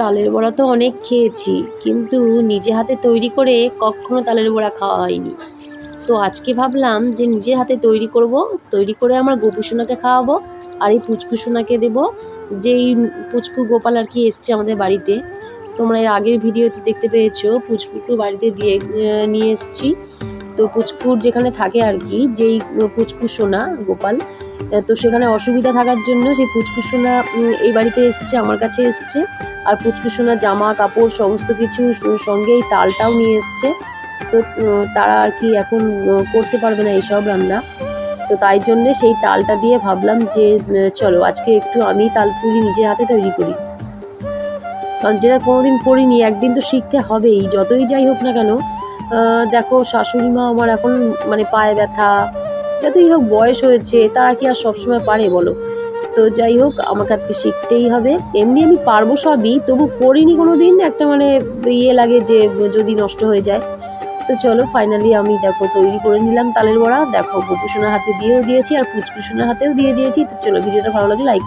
তালের বড়া তো অনেক খেয়েছি, কিন্তু নিজে হাতে তৈরি করে কখনো তালের বড়া খাওয়া হয়নি। তো আজকে ভাবলাম যে নিজের হাতে তৈরি করব, তৈরি করে আমার গোপুসোনাকে খাওয়াবো আর এই পুচকুসোনাকে দেবো, যেই পুচকু গোপাল আর কি এসছে আমাদের বাড়িতে। তোমরা এর আগের ভিডিওতে দেখতে পেয়েছ, পুচকুকে বাড়িতে দিয়ে নিয়ে এসেছি। তো পুচকুর যেখানে থাকে আর কি, যেই পুচকু সোনা, গোপাল তো সেখানে অসুবিধা থাকার জন্য সেই পুচকু সোনা এই বাড়িতে এসছে, আমার কাছে এসছে। আর পুচকু সোনা, জামা, কাপড়, সমস্ত কিছু সঙ্গে এই তালটাও নিয়ে এসছে। তো তারা আর কি এখন করতে পারবে না এইসব রান্না। তো তাই জন্যে সেই তালটা দিয়ে ভাবলাম যে চলো, আজকে একটু আমি তাল তালফুলি নিজের হাতে তৈরি করি। কারণ যেটা কোনোদিন করিনি, একদিন তো শিখতে হবেই, যতই যাই হোক না কেন দেখো শাশুড়ি মা আমার এখন মানে পায়ে ব্যথা, যতই হোক বয়স হয়েছে, তারা কি আর সবসময় পারে বলো? তো যাই হোক, আমাকে আজকে শিখতেই হবে। এমনি আমি পারব সবই, তবু করিনি কোনো দিন একটা মানে ইয়ে লাগে যে যদি নষ্ট হয়ে যায়। তো চলো ফাইনালি আমি দেখো তৈরি করে নিলাম তালের বড়া। দেখো গোপুসোনার হাতে দিয়েও দিয়েছি আর পুচকুসোনার হাতেও দিয়ে দিয়েছি। তো চলো, ভিডিওটা ভালো লাগলে লাইক